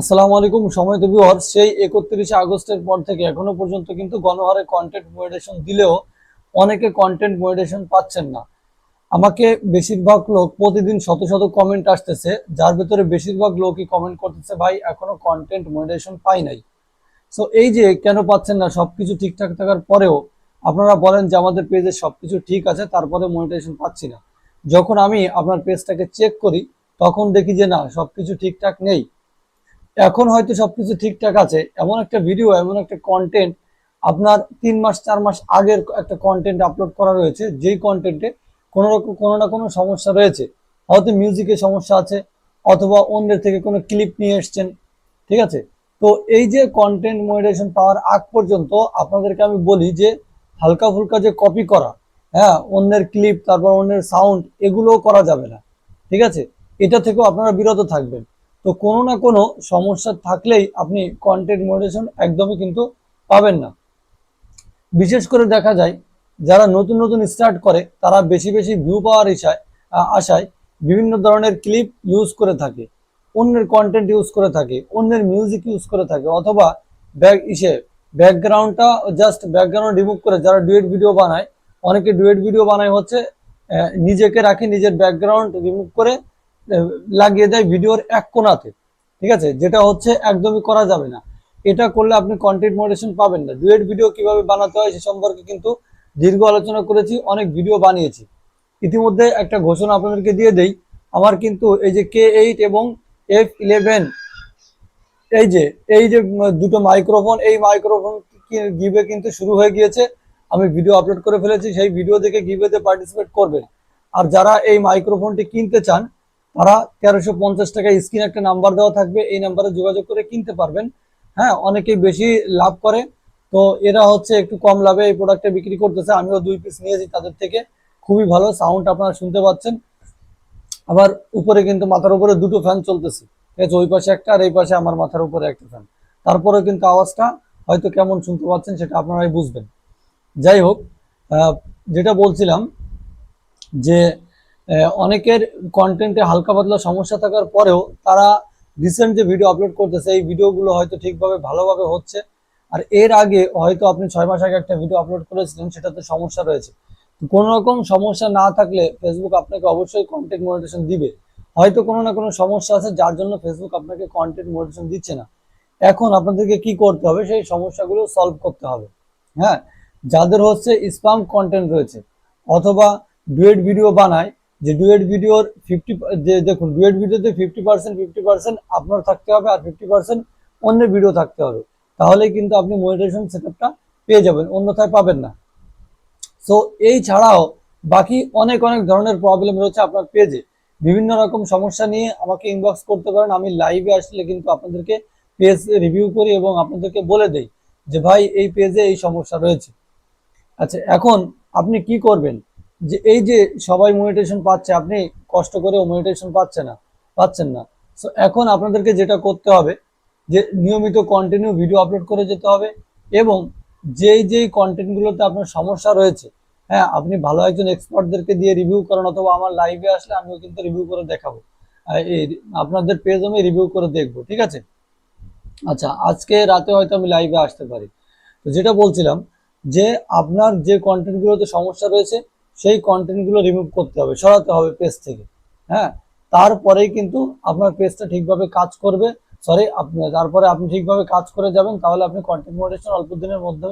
আসসালামু আলাইকুম, সময় দেবী হর সেই একত্রিশে আগস্টের পর থেকে এখনও পর্যন্ত কিন্তু গণহারে কন্টেন্ট মনিটেশন দিলেও অনেকে কন্টেন্ট মনিটেশন পাচ্ছেন না। আমাকে বেশিরভাগ লোক প্রতিদিন শত শত কমেন্ট আসতেছে, যার ভেতরে বেশিরভাগ লোকই কমেন্ট করতেছে, ভাই, এখনও কন্টেন্ট মনিটেশন পাই নাই। সো এই যে কেন পাচ্ছেন না, সবকিছু ঠিকঠাক থাকার পরেও আপনারা বলেন যে আমাদের পেজে সবকিছু ঠিক আছে, তারপরে মনিটেশন পাচ্ছি না। যখন আমি আপনার পেজটাকে চেক করি, তখন দেখি যে না, সবকিছু ঠিকঠাক নেই। এখন হয়তো সবকিছু ঠিকঠাক আছে। এমন একটা ভিডিও এমন একটা কন্টেন্ট আপনার তিন মাস, চার মাস আগের একটা কন্টেন্ট আপলোড করা রয়েছে, যেই কন্টেন্টে কোনো রকম, কোনো না কোনো সমস্যা রয়েছে। হয়তো মিউজিকের সমস্যা আছে, অথবা অন্যের থেকে কোনো ক্লিপ নিয়ে এসছেন, ঠিক আছে? তো এই যে কন্টেন্ট মনিটাইজেশন পাওয়ার আগ পর্যন্ত আপনাদেরকে আমি বলি যে, হালকা ফুলকা যে কপি করা হ্যাঁ অন্যের ক্লিপ তারপর অন্যের সাউন্ড এগুলোও করা যাবে না, ঠিক আছে? এটা থেকেও আপনারা বিরত থাকবেন। তো কোনো না কোনো সমস্যা থাকলেই আপনি কন্টেন্ট মনিটাইজেশন একদমই কিন্তু পাবেন না। বিশেষ করে দেখা যায়, যারা নতুন নতুন স্টার্ট করে, তারা বেশি বেশি ভিউ পাওয়ার ইচ্ছায় আশায় বিভিন্ন ধরনের ক্লিপ ইউজ করে থাকে, অন্যের কন্টেন্ট ইউজ করে থাকে, অন্যের মিউজিক ইউজ করে থাকে, অথবা ব্যাক ইসে ব্যাকগ্রাউন্ডটা জাস্ট ব্যাকগ্রাউন্ড রিমুভ করে যারা ডুয়েট ভিডিও বানায়, অনেকে ডুয়েট ভিডিও বানায় হচ্ছে নিজেকে রাখে নিজের ব্যাকগ্রাউন্ড রিমুভ করে লাগিয়ে দেয় ভিডিওর এক কোণাতে। ঠিক আছে? যেটা হচ্ছে একদমই করা যাবে না। এটা করলে আপনি কন্টেন্ট মডারেশন পাবেন না। ডুয়েট ভিডিও কীভাবে বানাতে হয় সে সম্পর্কে কিন্তু দীর্ঘ আলোচনা করেছি, অনেক ভিডিও বানিয়েছি। ইতিমধ্যে একটা ঘোষণা আপনাদেরকে দিয়ে দেই। আমার কিন্তু এই যে কে এইট এবং এফ ইলেভেন এই যে এই যে দুটো মাইক্রোফোন এই মাইক্রোফোন গিভে কিন্তু শুরু হয়ে গিয়েছে। আমি ভিডিও আপলোড করে ফেলেছি। সেই ভিডিও দেখে গিভেতে পার্টিসিপেট করবেন। আর যারা এই মাইক্রোফোনটি কিনতে চান তারা তেরোশো পঞ্চাশ টাকা স্ক্রিন একটা নাম্বার দেওয়া থাকবে, এই নাম্বারে যোগাযোগ করে কিনতে পারবেন। হ্যাঁ অনেকেই বেশি লাভ করে। তো এরা হচ্ছে একটু কম লাভে এই প্রোডাক্টটা বিক্রি করতেছে। আমিও দুই পিস নিয়েছি তাদের থেকে। খুবই ভালো সাউন্ড আপনারা শুনতে পাচ্ছেন। আবার উপরে কিন্তু মাথার উপরে দুটো ফ্যান চলতেছে। ঠিক আছে, ওই পাশে একটা আর এই পাশে আমার মাথার উপরে একটা ফ্যান তারপরে কিন্তু আওয়াজটা হয়তো কেমন শুনতে পাচ্ছেন সেটা আপনারাই বুঝবেন। যাই হোক যেটা বলছিলাম যে অনেকের কন্টেন্টে হালকা পাতলা সমস্যা থাকার পরেও তারা রিসেন্ট যে ভিডিও আপলোড করতেছে, এই ভিডিওগুলো হয়তো ঠিকভাবে ভালোভাবে হচ্ছে। আর এর আগে হয়তো আপনি ছয় মাস আগে একটা ভিডিও আপলোড করেছিলেন, সেটাতে সমস্যা রয়েছে। কোনো রকম সমস্যা না থাকলে ফেসবুক আপনাকে অবশ্যই কন্টেন্ট মনিটেশন দিবে। হয়তো কোনো না কোনো সমস্যা আছে, যার জন্য ফেসবুক আপনাকে কন্টেন্ট মনিটেশন দিচ্ছে না। এখন আপনাদেরকে কি করতে হবে, সেই সমস্যাগুলো সলভ করতে হবে। হ্যাঁ? যাদের হচ্ছে স্পাম কন্টেন্ট রয়েছে, অথবা ডুয়েট ভিডিও বানায় যে ডুয়েট ভিডিওর ফিফটি যে দেখুন, ডুয়েট ভিডিওতে ফিফটি পার্সেন্ট ফিফটি পার্সেন্ট আপনার থাকতে হবে আর ফিফটি পার্সেন্ট অন্যের ভিডিও থাকতে হবে। তাহলে কিন্তু আপনি মনিটেশন সেটআপটা পেয়ে যাবেন, অন্যথায় পাবেন না। সো এই ছাড়াও বাকি অনেক অনেক ধরনের প্রবলেম রয়েছে আপনার পেজে বিভিন্ন রকম সমস্যা নিয়ে আমাকে ইনবক্স করতে পারেন, আমি লাইভে আসলে কিন্তু আপনাদেরকে পেজ রিভিউ করি এবং আপনাদেরকে বলে দেই যে, ভাই, এই পেজে এই সমস্যা রয়েছে। আচ্ছা এখন আপনি কি করবেন? যে এই যে সবাই মনিটেশন পাচ্ছে, আপনি কষ্ট করেও মনিটেশন পাচ্ছে না, পাচ্ছেন না। সো এখন আপনাদেরকে যেটা করতে হবে, যে নিয়মিত কন্টিনিউ ভিডিও আপলোড করে যেতে হবে এবং যেই যেই কন্টেন্টগুলোতে আপনার সমস্যা রয়েছে হ্যাঁ আপনি ভালো একজন এক্সপার্টদেরকে দিয়ে রিভিউ করেন অথবা আমার লাইভে আসলে আমিও কিন্তু রিভিউ করে দেখাবো। এই আপনাদের পেজ আমি রিভিউ করে দেখব, ঠিক আছে? আচ্ছা আজকে রাতে হয়তো আমি লাইভে আসতে পারি। তো যেটা বলছিলাম, যে আপনার যে কন্টেন্টগুলোতে সমস্যা রয়েছে সেই কন্টেন্টগুলো রিমুভ করতে হবে, সরাতে হবে পেজ থেকে হ্যাঁ? তারপরেই কিন্তু আপনার পেজটা ঠিকভাবে কাজ করবে সরি আপনি, তারপরে আপনি ঠিকভাবে কাজ করে যাবেন, তাহলে আপনি কন্টেন্ট মডারেশন অল্প দিনের মধ্যে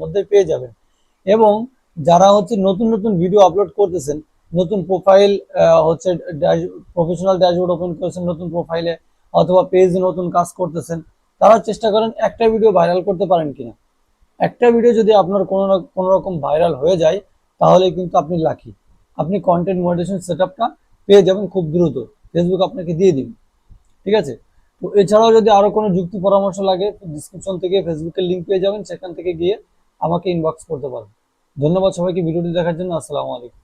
মধ্যে পেয়ে যাবেন। এবং যারা হচ্ছে নতুন নতুন ভিডিও আপলোড করতেছেন, নতুন প্রোফাইল হচ্ছে প্রফেশনাল ড্যাশবোর্ড ওপেন করেছেন নতুন প্রোফাইলে অথবা পেজ নতুন কাজ করতেছেন, তারা চেষ্টা করেন একটা ভিডিও ভাইরাল করতে পারেন কিনা। একটা ভিডিও যদি আপনার কোনো না, কোনো রকম ভাইরাল হয়ে যায় তাহলে কিন্তু আপনি লাকি আপনি কন্টেন্ট মডিটেশন সেট আপটা পেয়ে যাবেন খুব দ্রুত। ফেসবুক আপনাকে দিয়ে দিন ঠিক আছে? তো এছাড়াও যদি আরও কোনো যুক্তি পরামর্শ লাগে ডিসক্রিপশন থেকে ফেসবুকের লিঙ্ক পেয়ে যাবেন। সেখান থেকে গিয়ে আমাকে ইনবক্স করতে পারেন ধন্যবাদ সবাইকে ভিডিওটি দেখার জন্য। আসসালামু আলাইকুম।